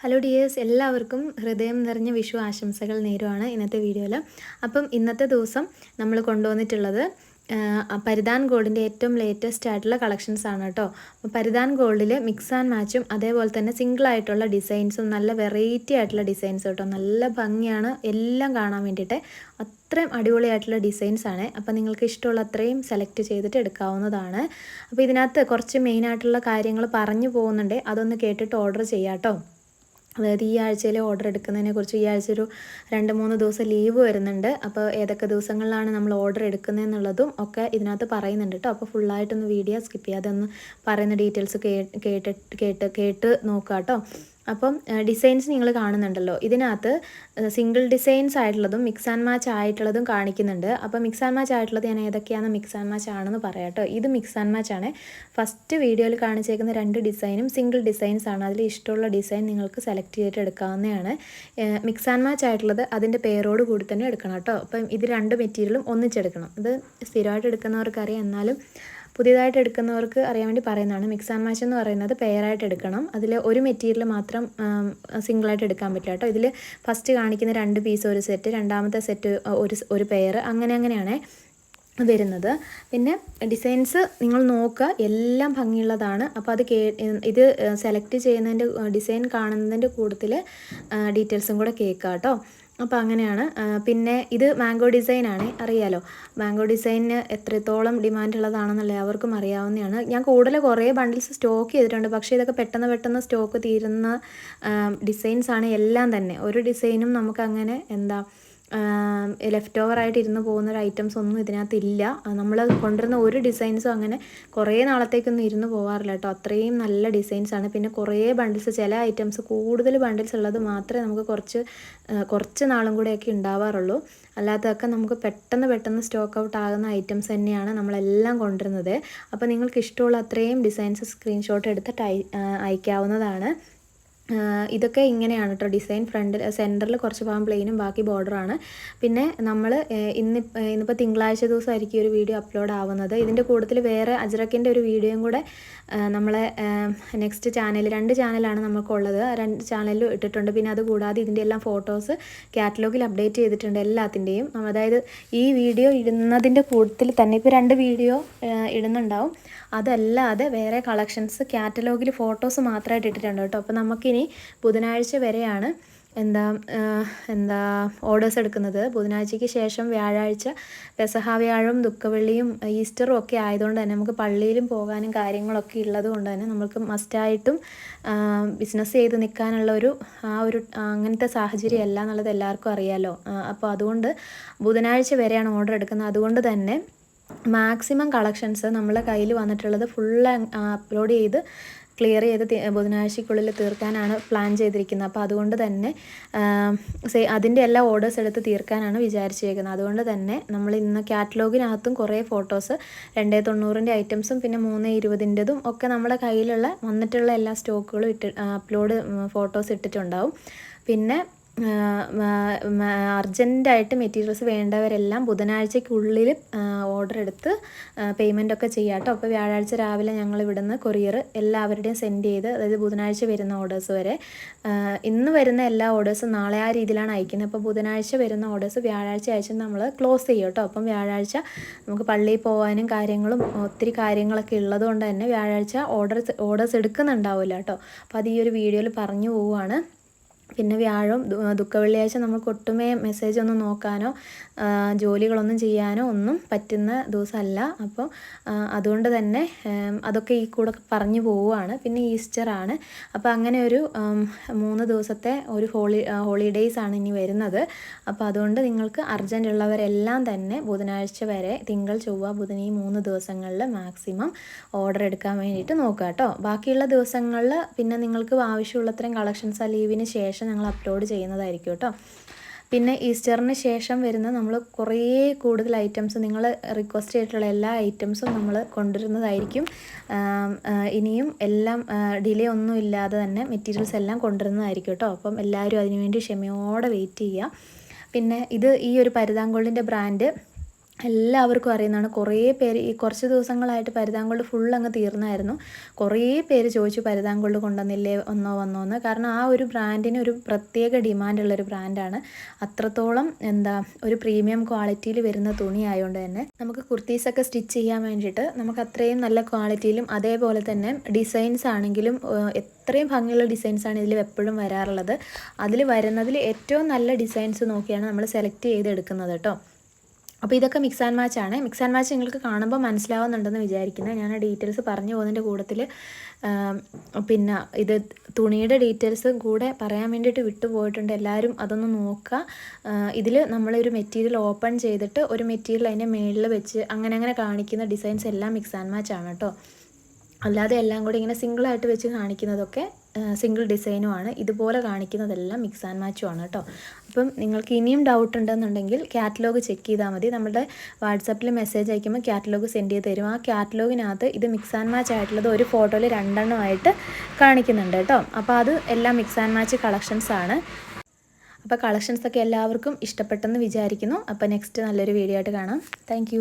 Hello dears എല്ലാവർക്കും ഹൃദയം നിറഞ്ഞ വിഷു ആശംസകൾ നേരുവാണ് ഇന്നത്തെ വീഡിയോയിൽ. അപ്പം ഇന്നത്തെ ദിവസം നമ്മൾ കൊണ്ടുവന്നിട്ടുള്ളത് പരിധാൻ ഗോൾഡിന്റെ ഏറ്റവും ലേറ്റസ്റ്റ് ആയിട്ടുള്ള കളക്ഷൻസ് ആണ് കേട്ടോ. പരിധാൻ ഗോൾഡിൽ മിക്സ് ആൻഡ് മാച്ചും അതേപോലെ തന്നെ സിംഗിൾ ആയിട്ടുള്ള ഡിസൈൻസും നല്ല വെറൈറ്റി ആയിട്ടുള്ള ഡിസൈൻസ് കേട്ടോ. നല്ല ഭംഗിയാണ്. എല്ലാം കാണാൻ വേണ്ടിയിട്ട് അത്രയും അടിപൊളിയായിട്ടുള്ള ഡിസൈൻസ് ആണ്. അപ്പോൾ നിങ്ങൾക്ക് ഇഷ്ടമുള്ള അത്രയും സെലക്ട് ചെയ്തിട്ട് എടുക്കാവുന്നതാണ്. അപ്പോൾ ഇതിനകത്ത് കുറച്ച് മെയിനായിട്ടുള്ള കാര്യങ്ങൾ പറഞ്ഞു പോകുന്നുണ്ട്. അതൊന്ന് കേട്ടിട്ട് ഓർഡർ ചെയ്യാം കേട്ടോ. അതായത് ഈ ആഴ്ചയിൽ ഓർഡർ എടുക്കുന്നതിനെ കുറിച്ച് ഈ ആഴ്ച ഒരു രണ്ട് മൂന്ന് ദിവസം ലീവ് വരുന്നുണ്ട്. അപ്പോൾ ഏതൊക്കെ ദിവസങ്ങളിലാണ് നമ്മൾ ഓർഡർ എടുക്കുന്നതെന്നുള്ളതും ഒക്കെ ഇതിനകത്ത് പറയുന്നുണ്ട് കേട്ടോ. അപ്പോൾ ഫുള്ളായിട്ടൊന്ന് വീഡിയോ സ്കിപ്പ് ചെയ്യാതെ ഒന്ന് പറയുന്ന ഡീറ്റെയിൽസ് കേട്ട് കേട്ട് കേട്ട് നോക്കുക കേട്ടോ അപ്പം ഡിസൈൻസ് നിങ്ങൾ കാണുന്നുണ്ടല്ലോ. ഇതിനകത്ത് സിംഗിൾ ഡിസൈൻസ് ആയിട്ടുള്ളതും മിക്സ് ആൻഡ് മാച്ച് ആയിട്ടുള്ളതും കാണിക്കുന്നുണ്ട്. അപ്പം മിക്സ് ആൻഡ് മാച്ച് ആയിട്ടുള്ളത് ഞാൻ ഏതൊക്കെയാണ് മിക്സ് ആൻഡ് മാച്ച് ആണെന്ന് പറയാം കേട്ടോ. ഇത് മിക്സ് ആൻഡ് മാച്ച് ആണ്. ഫസ്റ്റ് വീഡിയോയിൽ കാണിച്ചേക്കുന്ന രണ്ട് ഡിസൈനും സിംഗിൾ ഡിസൈൻസ് ആണ്. അതിൽ ഇഷ്ടമുള്ള ഡിസൈൻ നിങ്ങൾക്ക് സെലക്ട് ചെയ്തിട്ട് എടുക്കാവുന്നതാണ്. മിക്സ് ആൻഡ് മാച്ച് ആയിട്ടുള്ളത് അതിന്റെ പേരോട് കൂടി തന്നെ എടുക്കണം കേട്ടോ. അപ്പം ഇത് രണ്ട് മെറ്റീരിയലും ഒന്നിച്ചെടുക്കണം ഇത് സ്ഥിരമായിട്ട് എടുക്കുന്നവർക്കറിയാം. എന്നാലും പുതിയതായിട്ട് എടുക്കുന്നവർക്ക് അറിയാൻ വേണ്ടി പറയുന്നതാണ്. മിക്സ് ആൻഡ് മാച്ച് എന്ന് പറയുന്നത് പെയറായിട്ട് എടുക്കണം. അതിൽ ഒരു മെറ്റീരിയൽ മാത്രം സിംഗിളായിട്ട് എടുക്കാൻ പറ്റില്ല കേട്ടോ. ഇതിൽ ഫസ്റ്റ് കാണിക്കുന്ന രണ്ട് പീസ് ഒരു സെറ്റ് രണ്ടാമത്തെ സെറ്റ് ഒരു ഒരു പെയർ അങ്ങനെ അങ്ങനെയാണ്. വരുന്നത്. പിന്നെ ഡിസൈൻസ് നിങ്ങൾ നോക്കുക. എല്ലാം ഭംഗിയുള്ളതാണ്. അപ്പോൾ അത് കേ ഇത് സെലക്ട് ചെയ്യുന്നതിന്റെ ഡിസൈൻ കാണുന്നതിന്റെ കൂട്ടത്തിൽ ഡീറ്റെയിൽസും കൂടെ കേൾക്കുക കേട്ടോ. അപ്പോൾ അങ്ങനെയാണ്. പിന്നെ ഇത് മാംഗോ ഡിസൈൻ ആണ്. അറിയാലോ? മാംഗോ ഡിസൈനിന് എത്രത്തോളം ഡിമാൻഡ് ഉള്ളതാണെന്നുള്ള എല്ലാവർക്കും അറിയാവുന്നതാണ്. ഞാൻ കൂടുതൽ കുറേ ബണ്ടിൽസ് സ്റ്റോക്ക് ചെയ്തിട്ടുണ്ട്. പക്ഷേ ഇതൊക്കെ പെട്ടെന്ന് പെട്ടെന്ന് സ്റ്റോക്ക് തീരുന്ന ഡിസൈൻസ് ആണ് എല്ലാം തന്നെ. ഒരു ഡിസൈനും നമുക്കങ്ങനെ എന്താ ലെഫ്റ്റ് ഓവർ ആയിട്ട് ഇരുന്ന് പോകുന്ന ഒരു ഐറ്റംസ് ഒന്നും ഇതിനകത്ത് ഇല്ല നമ്മൾ കൊണ്ടുവരുന്ന ഒരു ഡിസൈൻസും അങ്ങനെ കുറേ നാളത്തേക്കൊന്നും ഇരുന്ന് പോകാറില്ല കേട്ടോ. അത്രയും നല്ല ഡിസൈൻസ് ആണ്. പിന്നെ കുറേ ബണ്ടിൽസ് ചില ഐറ്റംസ് കൂടുതൽ ബണ്ടിൽസ് ഉള്ളത് മാത്രമേ നമുക്ക് കുറച്ച് കുറച്ച് നാളും കൂടെയൊക്കെ ഉണ്ടാവാറുള്ളൂ. അല്ലാത്തതൊക്കെ നമുക്ക് പെട്ടെന്ന് പെട്ടെന്ന് സ്റ്റോക്ക് ഔട്ട് ആകുന്ന ഐറ്റംസ് തന്നെയാണ് നമ്മളെല്ലാം കൊണ്ടുവരുന്നത്. അപ്പോൾ നിങ്ങൾക്ക് ഇഷ്ടമുള്ള അത്രയും ഡിസൈൻസ് സ്ക്രീൻഷോട്ട് എടുത്ത് അയ അയക്കാവുന്നതാണ്. ഇതൊക്കെ ഇങ്ങനെയാണ് കേട്ടോ ഡിസൈൻ ഫ്രണ്ടിൽ സെന്ററിൽ കുറച്ച് ഭാഗം പ്ലെയിനും ബാക്കി ബോർഡറാണ്. പിന്നെ നമ്മൾ ഇന്ന് ഇന്നിപ്പോൾ തിങ്കളാഴ്ച ദിവസമായിരിക്കും ഒരു വീഡിയോ അപ്ലോഡ് ആവുന്നത്. ഇതിന്റെ കൂടുതൽ വേറെ അജ്രക്കിന്റെ ഒരു വീഡിയോയും കൂടെ നമ്മളെ നെക്സ്റ്റ് ചാനൽ രണ്ട് ചാനലാണ് നമുക്കുള്ളത് രണ്ട് ചാനലിലും ഇട്ടിട്ടുണ്ട്. പിന്നെ അത് കൂടാതെ ഇതിന്റെ എല്ലാം ഫോട്ടോസ് കാറ്റലോഗിൽ അപ്ഡേറ്റ് ചെയ്തിട്ടുണ്ട് എല്ലാത്തിന്റെയും അതായത് ഈ വീഡിയോ ഇടുന്നതിന്റെ കൂട്ടത്തിൽ തന്നെ ഇപ്പോൾ രണ്ട് വീഡിയോ ഇടുന്നുണ്ടാവും. അതല്ലാതെ വേറെ കളക്ഷൻസ് കാറ്റലോഗിൽ ഫോട്ടോസ് മാത്രമായിട്ട് ഇട്ടിട്ടുണ്ട് കേട്ടോ അപ്പോൾ നമുക്കിനി ബുധനാഴ്ച വരെയാണ് എന്താ എന്താ ഓർഡേഴ്സ് എടുക്കുന്നത്. ബുധനാഴ്ചയ്ക്ക് ശേഷം വ്യാഴാഴ്ച പെസഹ വ്യാഴം ദുഃഖവെള്ളിയും ഈസ്റ്ററും ഒക്കെ ആയതുകൊണ്ട് തന്നെ നമുക്ക് പള്ളിയിലും പോകാനും കാര്യങ്ങളൊക്കെ ഉള്ളത് കൊണ്ട് തന്നെ നമുക്ക് മസ്റ്റായിട്ടും ബിസിനസ് ചെയ്ത് നിൽക്കാനുള്ള ഒരു ആ ഒരു അങ്ങനത്തെ സാഹചര്യം അല്ല എന്നുള്ളത് എല്ലാവർക്കും അറിയാലോ. അപ്പോൾ അതുകൊണ്ട് ബുധനാഴ്ച വരെയാണ് ഓർഡർ എടുക്കുന്നത്. അതുകൊണ്ട് തന്നെ മാക്സിമം കളക്ഷൻസ് നമ്മളെ കയ്യിൽ വന്നിട്ടുള്ളത് ഫുള്ള് അപ്ലോഡ് ചെയ്ത് ക്ലിയർ ചെയ്ത് ബുധനാഴ്ചയ്ക്കുള്ളിൽ തീർക്കാനാണ് പ്ലാൻ ചെയ്തിരിക്കുന്നത്. അപ്പോൾ അതുകൊണ്ട് തന്നെ അതിന്റെ എല്ലാ ഓർഡേഴ്സ് എടുത്ത് തീർക്കാനാണ് വിചാരിച്ചേക്കുന്നത്. അതുകൊണ്ട് തന്നെ നമ്മൾ ഇന്ന് കാറ്റലോഗിനകത്തും കുറേ ഫോട്ടോസ് രണ്ടേ തൊണ്ണൂറിന്റെ ഐറ്റംസും പിന്നെ മൂന്ന് ഇരുപതിന്റെതും ഒക്കെ നമ്മുടെ കയ്യിലുള്ള വന്നിട്ടുള്ള എല്ലാ സ്റ്റോക്കുകളും ഇട്ട് അപ്ലോഡ് ഫോട്ടോസ് ഇട്ടിട്ടുണ്ടാവും. പിന്നെ അർജന്റായിട്ട് മെറ്റീരിയൽസ് വേണ്ടവരെല്ലാം ബുധനാഴ്ചയ്ക്കുള്ളിൽ ഓർഡർ എടുത്ത് പേയ്മെന്റ് ഒക്കെ ചെയ്യാം കേട്ടോ അപ്പോൾ വ്യാഴാഴ്ച രാവിലെ ഞങ്ങൾ ഇവിടുന്ന് കൊറിയർ എല്ലാവരുടെയും സെൻഡ് ചെയ്ത് അതായത് ബുധനാഴ്ച വരുന്ന ഓർഡേഴ്സ് വരെ ഇന്ന് വരുന്ന എല്ലാ ഓർഡേഴ്സും നാളെ ആ രീതിയിലാണ് അയക്കുന്നത്. അപ്പോൾ ബുധനാഴ്ച വരുന്ന ഓർഡേഴ്സ് വ്യാഴാഴ്ച അയച്ച് നമ്മൾ ക്ലോസ് ചെയ്യും കേട്ടോ അപ്പം വ്യാഴാഴ്ച നമുക്ക് പള്ളിയിൽ പോകാനും കാര്യങ്ങളും ഒത്തിരി കാര്യങ്ങളൊക്കെ ഉള്ളതുകൊണ്ട് തന്നെ വ്യാഴാഴ്ച ഓർഡർ ഓർഡേഴ്സ് എടുക്കുന്നുണ്ടാവില്ല കേട്ടോ അപ്പോൾ അത് ഈ ഒരു വീഡിയോയിൽ പറഞ്ഞു പോവുകയാണ്. പിന്നെ വ്യാഴം ദുഃഖ വെള്ളിയാഴ്ച നമുക്ക് ഒട്ടുമേ മെസ്സേജ് ഒന്നും നോക്കാനോ ജോലികളൊന്നും ചെയ്യാനോ ഒന്നും പറ്റുന്ന ദിവസമല്ല. അപ്പോൾ അതുകൊണ്ട് തന്നെ അതൊക്കെ ഈ കൂടെ പറഞ്ഞു പോവുകയാണ്. പിന്നെ ഈസ്റ്റർ ആണ്. അപ്പോൾ അങ്ങനെ ഒരു മൂന്ന് ദിവസത്തെ ഒരു ഹോളി ഹോളിഡേയ്സ് ആണ് ഇനി വരുന്നത്. അപ്പോൾ അതുകൊണ്ട് നിങ്ങൾക്ക് അർജന്റ് ഉള്ളവരെല്ലാം തന്നെ ബുധനാഴ്ച വരെ തിങ്കൾ ചൊവ്വ ബുധൻ ഈ മൂന്ന് ദിവസങ്ങളിൽ മാക്സിമം ഓർഡർ എടുക്കാൻ വേണ്ടിയിട്ട് നോക്കുക കേട്ടോ. ബാക്കിയുള്ള ദിവസങ്ങളിൽ പിന്നെ നിങ്ങൾക്ക് ആവശ്യമുള്ളത്രയും കളക്ഷൻസ് ആ ലീവിന് ശേഷം ഞങ്ങൾ അപ്ലോഡ് ചെയ്യുന്നതായിരിക്കും കേട്ടോ. പിന്നെ ഈസ്റ്ററിന് ശേഷം വരുന്ന നമ്മൾ കുറേ കൂടുതൽ ഐറ്റംസ് നിങ്ങൾ റിക്വസ്റ്റ് ചെയ്തിട്ടുള്ള എല്ലാ ഐറ്റംസും നമ്മൾ കൊണ്ടുവരുന്നതായിരിക്കും. ഇനിയും എല്ലാം ഡിലേ ഒന്നും ഇല്ലാതെ തന്നെ മെറ്റീരിയൽസ് എല്ലാം കൊണ്ടുവരുന്നതായിരിക്കും കേട്ടോ. അപ്പം എല്ലാവരും അതിനുവേണ്ടി ക്ഷമയോടെ വെയിറ്റ് ചെയ്യുക. പിന്നെ ഇത് ഈ ഒരു പരിതാങ്കോളിന്റെ ബ്രാൻഡ് എല്ലാവർക്കും അറിയുന്നതാണ്. കുറേ പേര് ഈ കുറച്ച് ദിവസങ്ങളായിട്ട് പരിതാങ്കോൾഡ് ഫുൾ അങ്ങ് തീർന്നായിരുന്നു. കുറേ പേര് ചോദിച്ചു പരിതാങ്കോൾഡ് കൊണ്ടുവന്നില്ലേ ഒന്നോ വന്നോ എന്ന്. കാരണം ആ ഒരു ബ്രാൻഡിന് ഒരു പ്രത്യേക ഡിമാൻഡുള്ളൊരു ബ്രാൻഡാണ് അത്രത്തോളം എന്താ ഒരു പ്രീമിയം ക്വാളിറ്റിയിൽ വരുന്ന തുണി ആയതുകൊണ്ട് തന്നെ. നമുക്ക് കുർത്തീസൊക്കെ സ്റ്റിച്ച് ചെയ്യാൻ വേണ്ടിയിട്ട് നമുക്ക് അത്രയും നല്ല ക്വാളിറ്റിയിലും അതേപോലെ തന്നെ ഡിസൈൻസ് ആണെങ്കിലും അത്രയും ഭംഗിയുള്ള ഡിസൈൻസാണ് ഇതിൽ എപ്പോഴും വരാറുള്ളത്. അതിൽ വരുന്നതിൽ ഏറ്റവും നല്ല ഡിസൈൻസ് നോക്കിയാണ് നമ്മൾ സെലക്ട് ചെയ്തെടുക്കുന്നത് കേട്ടോ. അപ്പോൾ ഇതൊക്കെ മിക്സ് ആൻഡ് മാച്ച് ആണ്. മിക്സ് ആൻഡ് മാച്ച് നിങ്ങൾക്ക് കാണുമ്പോൾ മനസ്സിലാവുന്നുണ്ടെന്ന് വിചാരിക്കുന്നത് ഞാൻ ഡീറ്റെയിൽസ് പറഞ്ഞു പോകുന്നതിന്റെ കൂട്ടത്തിൽ പിന്നെ ഇത് തുണിയുടെ ഡീറ്റെയിൽസും കൂടെ പറയാൻ വേണ്ടിയിട്ട് വിട്ടുപോയിട്ടുണ്ട് എല്ലാവരും അതൊന്ന് നോക്കുക. ഇതിൽ നമ്മളൊരു മെറ്റീരിയൽ ഓപ്പൺ ചെയ്തിട്ട് ഒരു മെറ്റീരിയൽ അതിന്റെ മേളിൽ വെച്ച് അങ്ങനെ അങ്ങനെ കാണിക്കുന്ന ഡിസൈൻസ് എല്ലാം മിക്സ് ആൻഡ് മാച്ച് ആണ് കേട്ടോ അല്ലാതെ എല്ലാം കൂടി ഇങ്ങനെ സിംഗിളായിട്ട് വെച്ച് കാണിക്കുന്നതൊക്കെ സിംഗിൾ ഡിസൈനുമാണ് ഇതുപോലെ കാണിക്കുന്നതെല്ലാം മിക്സ് ആൻഡ് മാച്ചും ആണ് കേട്ടോ അപ്പം നിങ്ങൾക്ക് ഇനിയും ഡൗട്ട് ഉണ്ടെന്നുണ്ടെങ്കിൽ കാറ്റലോഗ് ചെക്ക് ചെയ്താൽ മതി. നമ്മുടെ വാട്സാപ്പിൽ മെസ്സേജ് അയക്കുമ്പോൾ കാറ്റലോഗ് സെൻഡ് ചെയ്ത് തരും. ആ കാറ്റലോഗിനകത്ത് ഇത് മിക്സ് ആൻഡ് മാച്ച് ആയിട്ടുള്ളത് ഒരു ഫോട്ടോയിൽ രണ്ടെണ്ണമായിട്ട് കാണിക്കുന്നുണ്ട് കേട്ടോ അപ്പോൾ അത് എല്ലാം മിക്സ് ആൻഡ് മാച്ച് കളക്ഷൻസ് ആണ്. അപ്പോൾ കളക്ഷൻസൊക്കെ എല്ലാവർക്കും ഇഷ്ടപ്പെട്ടെന്ന് വിചാരിക്കുന്നു. അപ്പോൾ നെക്സ്റ്റ് നല്ലൊരു വീഡിയോ ആയിട്ട് കാണാം. താങ്ക്